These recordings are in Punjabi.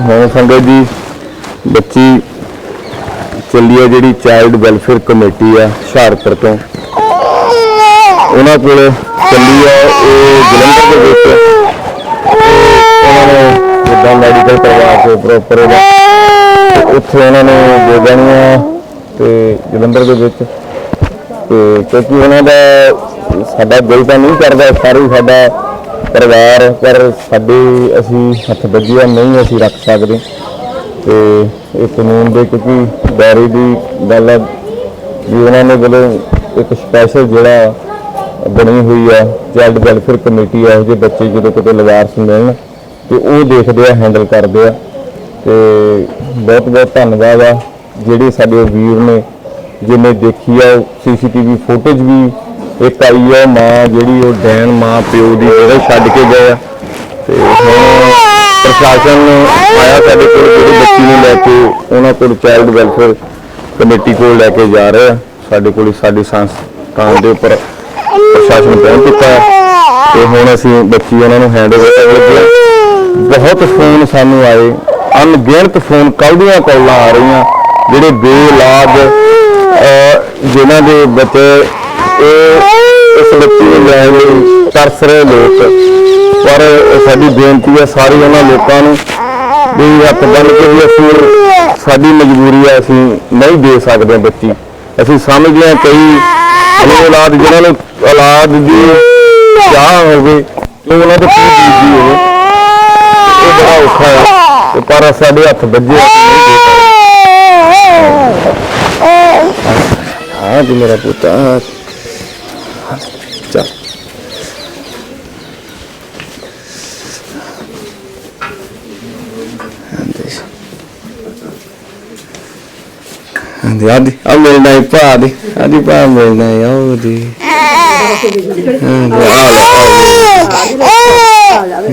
ਹੁਣ ਸੰਗਤ ਜੀ, ਬੱਚੀ ਚੱਲੀ ਆ ਜਿਹੜੀ ਚਾਈਲਡ ਵੈਲਫੇਅਰ ਕਮੇਟੀ ਆ ਹੁਸ਼ਿਆਰਪੁਰ ਤੋਂ। ਉਹਨਾਂ ਕੋਲ ਚੱਲੀ ਆ ਇਹ ਜਲੰਧਰ ਦੇ ਵਿੱਚ। ਉਹਨਾਂ ਨੇ ਜਿੱਦਾਂ ਮੈਡੀਕਲ ਕਰਵਾ ਕੇ ਪ੍ਰੋਪਰ ਉੱਥੇ ਉਹਨਾਂ ਨੇ ਦੇ ਦੇਣੀਆਂ ਤੇ ਜਲੰਧਰ ਦੇ ਵਿੱਚ। ਤੇ ਕਿਉਂਕਿ ਉਹਨਾਂ ਦਾ ਸਾਡਾ ਦਿਲ ਤਾਂ ਨਹੀਂ ਕਰਦਾ, ਸਾਰੇ ਸਾਡਾ ਪਰਿਵਾਰ, ਪਰ ਸਾਡੇ ਅਸੀਂ ਹੱਥ ਵੱਜਿਆ, ਨਹੀਂ ਅਸੀਂ ਰੱਖ ਸਕਦੇ। ਤੇ ਇਹ ਕਾਨੂੰਨ ਦੇ ਕਿਉਂਕਿ ਦਾਇਰੇ ਦੀ ਗੱਲ ਹੈ ਵੀ ਉਹਨਾਂ ਨੇ ਵੱਲੋਂ ਇੱਕ ਸਪੈਸ਼ਲ ਜਿਹੜਾ ਬਣੀ ਹੋਈ ਆ ਚਾਈਲਡ ਵੈਲਫੇਅਰ ਕਮੇਟੀ ਆ ਜਿਹੇ ਬੱਚੇ ਜਦੋਂ ਕਿਤੇ ਲਵਾਰਸ ਮਿਲਣ ਤੇ ਉਹ ਦੇਖਦੇ ਆ ਹੈਂਡਲ ਕਰਦੇ ਆ। ਤੇ ਬਹੁਤ ਬਹੁਤ ਧੰਨਵਾਦ ਆ, ਜਿਹੜੇ ਸਾਡੇ ਵੀਰ ਨੇ ਜਿਹਨੇ ਦੇਖੀ ਆ ਸੀਸੀਟੀਵੀ ਫੁਟੇਜ ਵੀ ਇੱਕ ਆਈ ਹੈ ਮਾਂ ਜਿਹੜੀ ਉਹ ਡੈਣ ਮਾਂ ਪਿਓ ਦੀ ਜਿਹੜੇ ਛੱਡ ਕੇ ਗਏ ਆ। ਤੇ ਹੁਣ ਪ੍ਰਸ਼ਾਸਨ ਆਇਆ ਸਾਡੇ ਕੋਲ ਜਿਹੜੀ ਬੱਚੀ ਨੂੰ ਲੈ ਕੇ ਉਹਨਾਂ ਕੋਲ ਚਾਈਲਡ ਵੈਲਫੇਅਰ ਕਮੇਟੀ ਕੋਲ ਲੈ ਕੇ ਜਾ ਰਹੇ ਆ। ਸਾਡੇ ਕੋਲ ਸਾਡੀ ਸੰਸਥਾਨ ਦੇ ਉੱਪਰ ਪ੍ਰਸ਼ਾਸਨ ਪਹੁੰਚ ਚੁੱਕਾ ਹੈ। ਤੇ ਹੁਣ ਅਸੀਂ ਬੱਚੀ ਉਹਨਾਂ ਨੂੰ ਹੈਂਡਓਵਰ ਕਰਨ ਲੱਗੇ ਬਹੁਤ ਫੋਨ ਸਾਨੂੰ ਆਏ। ਅਣਗਿਣਤ ਫੋਨ ਕੱਲ੍ਹ ਦੀਆਂ ਕਾਲਾਂ ਆ ਰਹੀਆਂ ਜਿਹੜੇ ਬੇਲਾਦ ਅਹ, ਜਿਨ੍ਹਾਂ ਦੇ ਬੱਚੇ ਇਹ ਇਸ ਬੱਚੀ ਨੂੰ ਲੈਣ ਲਈ ਤਰਸ ਰਹੇ ਲੋਕ। ਪਰ ਸਾਡੀ ਬੇਨਤੀ ਹੈ ਸਾਰੇ ਉਹਨਾਂ ਲੋਕਾਂ ਨੂੰ ਵੀ ਹੱਥ ਬੰਨ ਕੇ ਵੀ ਅਸੀਂ ਸਾਡੀ ਮਜਬੂਰੀ ਹੈ ਅਸੀਂ ਨਹੀਂ ਦੇ ਸਕਦੇ ਬੱਚੀ। ਅਸੀਂ ਸਮਝਦੇ ਹਾਂ ਕਈ ਔਲਾਦ ਜਿਹਨਾਂ ਨੂੰ ਔਲਾਦ ਦੀ ਚਾਹ ਹੋਵੇ ਤੇ ਉਹਨਾਂ ਦੇ ਕੀ ਬੀਜੀ ਹੋਵੇ ਇਹ ਬੜਾ ਔਖਾ ਹੈ। ਤੇ ਪਰ ਸਾਡੇ ਹੱਥ ਵੱਜੇ ਨਹੀਂ ਦੇ ਸਕਦੇ। ਹਾਂ ਜੀ ਮੇਰਾ ਪੁੱਤ। ਆ ਚੱਲ ਹਾਂਜੀ ਆਦੀ ਆ ਮਿਲਣਾ ਹੈ ਭਾ ਦੀ ਆਦੀ ਭਾ ਮਿਲਣਾ ਹੈ ਆਓ ਦੀ ਹਾਂਜੀ, ਆ ਲਓ,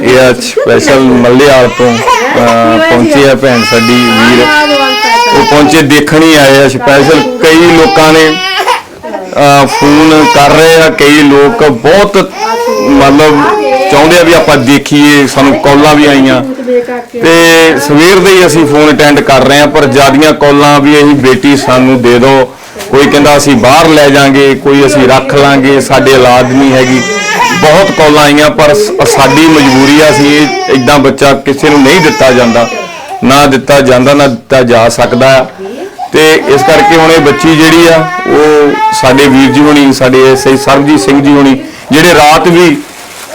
ਇਹ ਅੱਜ ਸਪੈਸ਼ਲ ਮੱਲਿਆਲ ਤੋਂ ਪਹੁੰਚੀ ਹੈ ਭੈਣ ਸਾਡੀ ਵੀਰ ਉਹ ਪਹੁੰਚੇ ਦੇਖਣ ਹੀ ਆਏ ਆ ਸਪੈਸ਼ਲ ਕਈ ਲੋਕਾਂ ਨੇ ਫੋਨ ਕਰ ਰਹੇ ਆ, ਕਈ ਲੋਕ ਬਹੁਤ ਮਤਲਬ ਚਾਹੁੰਦੇ ਆ ਵੀ ਆਪਾਂ ਦੇਖੀਏ, ਸਾਨੂੰ ਕਾਲਾਂ ਵੀ ਆਈਆਂ। ਤੇ ਸਵੇਰ ਦੇ ਹੀ ਅਸੀਂ ਫੋਨ ਅਟੈਂਡ ਕਰ ਰਹੇ ਆ, ਪਰ ਜਿਆਦੀਆਂ ਕਾਲਾਂ ਵੀ ਅਸੀਂ, ਬੇਟੀ ਸਾਨੂੰ ਦੇ ਦਿਓ ਕੋਈ ਕਹਿੰਦਾ ਅਸੀਂ ਬਾਹਰ ਲੈ ਜਾਾਂਗੇ, ਕੋਈ ਅਸੀਂ ਰੱਖ ਲਾਂਗੇ, ਸਾਡੇ ਔਲਾਦ ਨਹੀਂ ਹੈਗੀ। ਬਹੁਤ ਕਾਲਾਂ ਆਈਆਂ, ਪਰ ਸਾਡੀ ਮਜਬੂਰੀ ਆ, ਅਸੀਂ ਇਹ ਇਦਾਂ ਬੱਚਾ ਕਿਸੇ ਨੂੰ ਨਹੀਂ ਦਿੱਤਾ ਜਾਂਦਾ। ਨਾ ਦਿੱਤਾ ਜਾਂਦਾ, ਨਾ ਦਿੱਤਾ ਜਾ ਸਕਦਾ। ਤੇ ਇਸ ਕਰਕੇ ਹੁਣ ਇਹ ਬੱਚੀ ਜਿਹੜੀ ਆ ਉਹ ਸਾਡੇ ਵੀਰ ਜੀ ਹੋਣੀ ਸਾਡੇ ਸਹੀ ਸਰਬਜੀਤ ਸਿੰਘ ਜੀ ਹੋਣੀ ਜਿਹੜੇ ਰਾਤ ਵੀ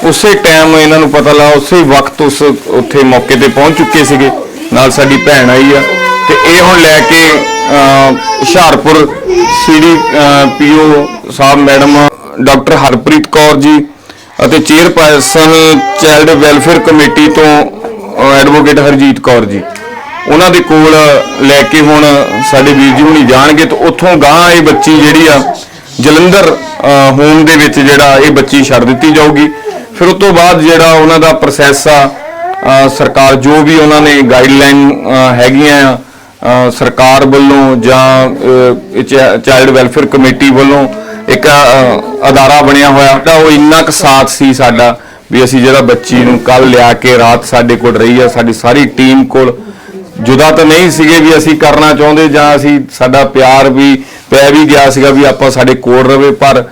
ਉਸੇ ਟਾਈਮ ਇਹਨਾਂ ਨੂੰ ਪਤਾ ਲਾ ਉਸੇ ਵਕਤ ਉਸ ਉੱਥੇ ਮੌਕੇ ਤੇ ਪਹੁੰਚ ਚੁੱਕੇ ਸੀਗੇ ਨਾਲ ਸਾਡੀ ਭੈਣ ਆਈ ਆ। ਤੇ ਇਹ ਹੁਣ ਲੈ ਕੇ ਅਹ, ਹੁਸ਼ਿਆਰਪੁਰ ਸੀਡੀ ਪੀਓ ਸਾਹਿਬ ਮੈਡਮ ਡਾਕਟਰ ਹਰਪ੍ਰੀਤ ਕੌਰ ਜੀ ਅਤੇ ਚੇਅਰਪਰਸਨ ਚਾਈਲਡ ਵੈਲਫੇਅਰ ਕਮੇਟੀ ਤੋਂ ਐਡਵੋਕੇਟ ਹਰਜੀਤ ਕੌਰ ਜੀ। ਉਹਨਾਂ ਦੇ ਕੋਲ ਲੈ ਕੇ ਹੁਣ ਸਾਡੇ ਵੀਰ ਜੀ ਹੁਣੀ ਜਾਣਗੇ ਤੇ ਉੱਥੋਂ ਗਾਂ ਇਹ ਬੱਚੀ ਜਿਹੜੀ ਆ, ਜਲੰਧਰ ਹੋਮ ਦੇ ਵਿੱਚ ਜਿਹੜਾ ਇਹ ਬੱਚੀ ਛੱਡ ਦਿੱਤੀ ਜਾਊਗੀ। ਫਿਰ ਉਸ ਤੋਂ ਬਾਅਦ ਜਿਹੜਾ ਉਹਨਾਂ ਦਾ ਪ੍ਰੋਸੈਸ ਆ ਸਰਕਾਰ ਜੋ ਵੀ ਉਹਨਾਂ ਨੇ ਗਾਈਡਲਾਈਨ ਹੈਗੀਆਂ ਆ ਸਰਕਾਰ ਵੱਲੋਂ ਜਾਂ ਚਾਈਲਡ ਵੈਲਫੇਅਰ ਕਮੇਟੀ ਵੱਲੋਂ ਇੱਕ ਅਦਾਰਾ ਬਣਿਆ ਹੋਇਆ ਤਾਂ ਉਹ ਇੰਨਾ ਕੁ ਸਾਥ ਸੀ ਸਾਡਾ ਵੀ ਅਸੀਂ ਜਿਹੜਾ ਬੱਚੀ ਨੂੰ ਕੱਲ ਲਿਆ ਕੇ ਰਾਤ ਸਾਡੇ ਕੋਲ ਰਹੀ ਆ, ਸਾਡੀ ਸਾਰੀ ਟੀਮ ਕੋਲ ਜੁਦਾ ਤਾਂ ਨਹੀਂ ਸੀਗੇ ਵੀ ਅਸੀਂ ਕਰਨਾ ਚਾਹੁੰਦੇ ਜਾਂ ਅਸੀਂ ਸਾਡਾ ਪਿਆਰ ਵੀ ਪੈ ਵੀ ਗਿਆ ਸੀਗਾ ਵੀ ਆਪਾਂ ਸਾਡੇ ਕੋਲ ਰਵੇ, ਪਰ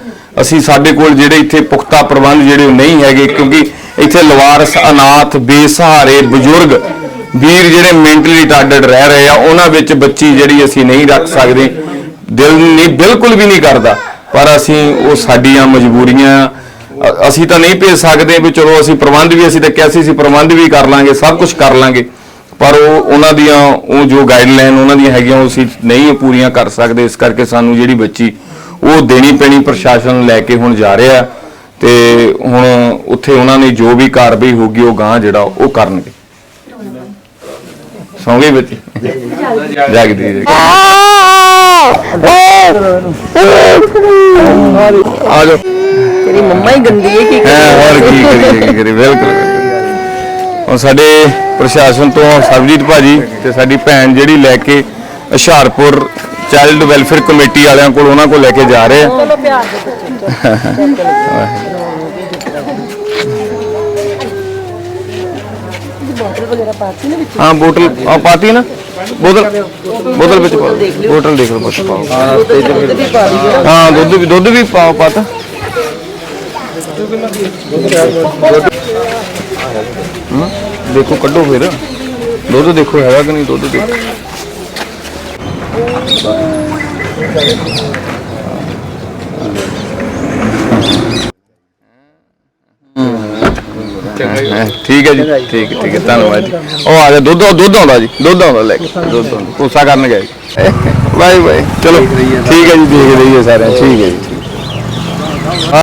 ਅਸੀਂ ਸਾਡੇ ਕੋਲ ਜਿਹੜੇ ਇੱਥੇ ਪੁਖਤਾ ਪ੍ਰਬੰਧ ਜਿਹੜੇ ਉਹ ਨਹੀਂ ਹੈਗੇ, ਕਿਉਂਕਿ ਇੱਥੇ ਲਵਾਰਸ, ਅਨਾਥ, ਬੇਸਹਾਰੇ, ਬਜ਼ੁਰਗ, ਵੀਰ ਜਿਹੜੇ ਮੈਂਟਲੀ ਰਿਟਾਰਡਡ ਰਹਿ ਰਹੇ ਆ, ਉਹਨਾਂ ਵਿੱਚ ਬੱਚੀ ਜਿਹੜੀ ਅਸੀਂ ਨਹੀਂ ਰੱਖ ਸਕਦੇ। ਦਿਲ ਨਹੀਂ, ਬਿਲਕੁਲ ਵੀ ਨਹੀਂ ਕਰਦਾ, ਪਰ ਅਸੀਂ ਉਹ ਸਾਡੀਆਂ ਮਜਬੂਰੀਆਂ ਅਸੀਂ ਤਾਂ ਨਹੀਂ ਭੇਜ ਸਕਦੇ ਵੀ ਚਲੋ ਅਸੀਂ ਪ੍ਰਬੰਧ ਵੀ, ਅਸੀਂ ਤਾਂ ਕਿਹਾ ਸੀ ਅਸੀਂ ਪ੍ਰਬੰਧ ਵੀ ਕਰ ਲਾਂਗੇ, ਸਭ ਕੁਝ ਕਰ ਲਾਂਗੇ। ਪਰ ਉਹ ਉਹਨਾਂ ਦੀਆਂ ਉਹ ਜੋ ਗਾਈਡਲਾਈਨ ਉਹਨਾਂ ਦੀਆਂ ਹੈਗੀਆਂ ਉਹ ਅਸੀਂ ਨਹੀਂ ਪੂਰੀਆਂ ਕਰ ਸਕਦੇ। ਇਸ ਕਰਕੇ ਸਾਨੂੰ ਜਿਹੜੀ ਬੱਚੀ ਉਹ ਦੇਣੀ ਪੈਣੀ ਪ੍ਰਸ਼ਾਸਨ ਲੈ ਕੇ ਹੁਣ ਜਾ ਰਿਹਾ। ਤੇ ਹੁਣ ਉੱਥੇ ਉਹਨਾਂ ਨੇ ਜੋ ਵੀ ਕਾਰਵਾਈ ਹੋਗੀ ਉਹ ਗਾਂ ਜਿਹੜਾ ਉਹ ਕਰਨਗੇ। ਸੌਂ ਬੱਚੇ? ਜਾਗਦੀ ਜੀ ਆ ਤੇਰੀ ਮੰਮਾ ਹੀ ਗੰਦੀ ਹੈ ਕੀ ਹੈ ਹੋਰ ਕੀ ਕਰੀਏ ਕੀ ਕਰੀਏ? ਬਿਲਕੁਲ। ਹੁਣ ਸਾਡੇ ਪ੍ਰਸ਼ਾਸਨ ਤੋਂ ਸਰਬਜੀਤ ਭਾਜੀ ਤੇ ਸਾਡੀ ਭੈਣ ਜਿਹੜੀ ਲੈ ਕੇ ਹੁਸ਼ਿਆਰਪੁਰ ਚਾਈਲਡ ਵੈਲਫੇਅਰ ਕਮੇਟੀ ਵਾਲਿਆਂ ਕੋਲ ਉਹਨਾਂ ਕੋਲ ਲੈ ਕੇ ਜਾ ਰਹੇ ਆ। ਹਾਂ ਬੋਤਲ ਆ ਪਾਤੀ ਨਾ? ਬੋਤਲ ਬੋਤਲ ਵਿੱਚ ਪਾਓ। ਬੋਤਲ ਦੇਖ ਲਓ ਬਸ ਪਾਓ। ਹਾਂ ਦੁੱਧ ਵੀ ਦੁੱਧ ਵੀ ਪਾਓ ਪਾਤਾ। ਦੇਖੋ ਕੱਢੋ ਫਿਰ। ਦੁੱਧ ਦੇਖੋ ਹੈਗਾ ਕਿ ਨਹੀਂ ਦੁੱਧ ਦੇਖੋ ਹਾਂ, ਠੀਕ ਹੈ ਜੀ ਠੀਕ ਹੈ ਠੀਕ ਹੈ। ਧੰਨਵਾਦ ਜੀ। ਉਹ ਆ ਗਿਆ ਦੁੱਧ ਦੁੱਧ ਆਉਂਦਾ ਜੀ। ਦੁੱਧ ਆਉਂਦਾ ਲੈ ਕੇ। ਦੁੱਧ ਆਉਂਦਾ। ਕੋਸਾ ਕਰਨ ਗਏ। Bye bye. ਚਲੋ ਠੀਕ ਹੈ ਜੀ ਦੇਖ ਰਹੀਏ ਸਾਰੇ ਠੀਕ ਹੈ ਜੀ।